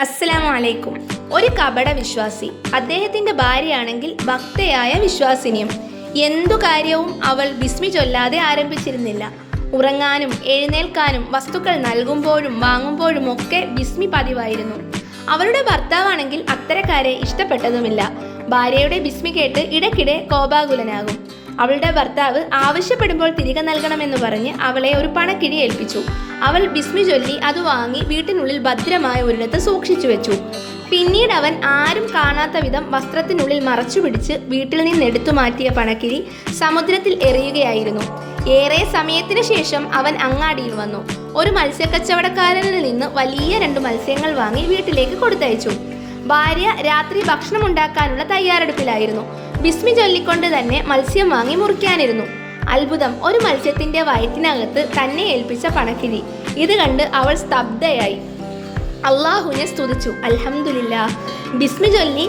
അസ്സലാമു അലൈക്കും ഒരു കപട വിശ്വാസി അദ്ദേഹത്തിന്റെ ഭാര്യയാണെങ്കിൽ ഭക്തയായ വിശ്വാസിനിയും എന്തു കാര്യവും അവൾ വിസ്മി ചൊല്ലാതെ ആരംഭിച്ചിരുന്നില്ല. ഉറങ്ങാനും എഴുന്നേൽക്കാനും വസ്തുക്കൾ നൽകുമ്പോഴും വാങ്ങുമ്പോഴും ഒക്കെ വിസ്മി പതിവായിരുന്നു. അവളുടെ ഭർത്താവാണെങ്കിൽ അത്തരക്കാരെ ഇഷ്ടപ്പെട്ടതുമില്ല. ഭാര്യയുടെ വിസ്മി കേട്ട് ഇടയ്ക്കിടെ കോപാകുലനാകും. അവളുടെ ഭർത്താവ് ആവശ്യപ്പെടുമ്പോൾ തിരികെ നൽകണമെന്ന് പറഞ്ഞ് അവളെ ഒരു പണക്കിഴി ഏൽപ്പിച്ചു. അവൾ ബിസ്മി ചൊല്ലി അത് വാങ്ങി വീട്ടിനുള്ളിൽ ഭദ്രമായ ഒരിടത്ത് സൂക്ഷിച്ചു വെച്ചു. പിന്നീട് അവൻ ആരും കാണാത്ത വിധം വസ്ത്രത്തിനുള്ളിൽ മറച്ചുപിടിച്ച് വീട്ടിൽ നിന്ന് എടുത്തു മാറ്റിയ പണക്കിഴി സമുദ്രത്തിൽ എറിയുകയായിരുന്നു. ഏറെ സമയത്തിന് ശേഷം അവൻ അങ്ങാടിയിൽ വന്നു. ഒരു മത്സ്യക്കച്ചവടക്കാരനിൽ നിന്ന് വലിയ രണ്ട് മത്സ്യങ്ങൾ വാങ്ങി വീട്ടിലേക്ക് കൊടുത്തയച്ചു. ഭാര്യ രാത്രി ഭക്ഷണം ഉണ്ടാക്കാനുള്ള തയ്യാറെടുപ്പിലായിരുന്നു. ബിസ്മി ചൊല്ലിക്കൊണ്ട് തന്നെ മത്സ്യം വാങ്ങി മുറിക്കാനിരുന്നു. അത്ഭുതം ഒരു മത്സ്യത്തിന്റെ വയറ്റിനകത്ത് തന്നെ ഏൽപ്പിച്ച പണക്കിരി ഇത് കണ്ട് അവൾ സ്തബ്ധയായി. അള്ളാഹുവിനെ സ്തുതിച്ചു. അൽഹംദുലില്ല. ബിസ്മി ചൊല്ലി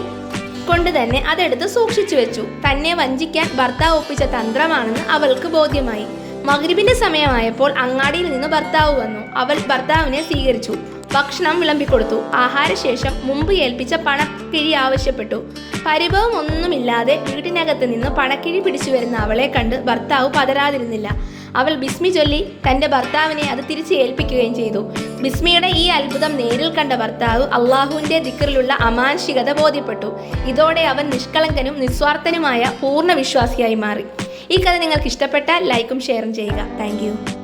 കൊണ്ട് തന്നെ അതെടുത്ത് സൂക്ഷിച്ചു വെച്ചു. തന്നെ വഞ്ചിക്കാൻ ഭർത്താവ് ഒപ്പിച്ച തന്ത്രമാണെന്ന് അവൾക്ക് ബോധ്യമായി. മഗ്രിബിന്റെ സമയമായപ്പോൾ അങ്ങാടിയിൽ നിന്ന് ഭർത്താവ് വന്നു. അവൾ ഭർത്താവിനെ സ്വീകരിച്ചു. ഭക്ഷണം വിളമ്പിക്കൊടുത്തു. ആഹാരശേഷം മുമ്പ് ഏൽപ്പിച്ച പണക്കിഴി ആവശ്യപ്പെട്ടു. പരിഭവം ഒന്നുമില്ലാതെ വീട്ടിനകത്ത് നിന്ന് പണക്കിഴി പിടിച്ചു വരുന്ന അവളെ കണ്ട് ഭർത്താവ് പതരാതിരുന്നില്ല അവൾ ബിസ്മി ചൊല്ലി തന്റെ ഭർത്താവിനെ അത് തിരിച്ച് ഏൽപ്പിക്കുകയും ചെയ്തു. ബിസ്മിയുടെ ഈ അത്ഭുതം നേരിൽ കണ്ട ഭർത്താവ് അള്ളാഹുവിന്റെ ദിക്കറിലുള്ള അമാനുഷികത ബോധ്യപ്പെട്ടു. ഇതോടെ അവൻ നിഷ്കളങ്കനും നിസ്വാർത്ഥനുമായ പൂർണ വിശ്വാസിയായി മാറി. ഈ കഥ നിങ്ങൾക്ക് ഇഷ്ടപ്പെട്ടാൽ ലൈക്കും ഷെയറും ചെയ്യുക. താങ്ക്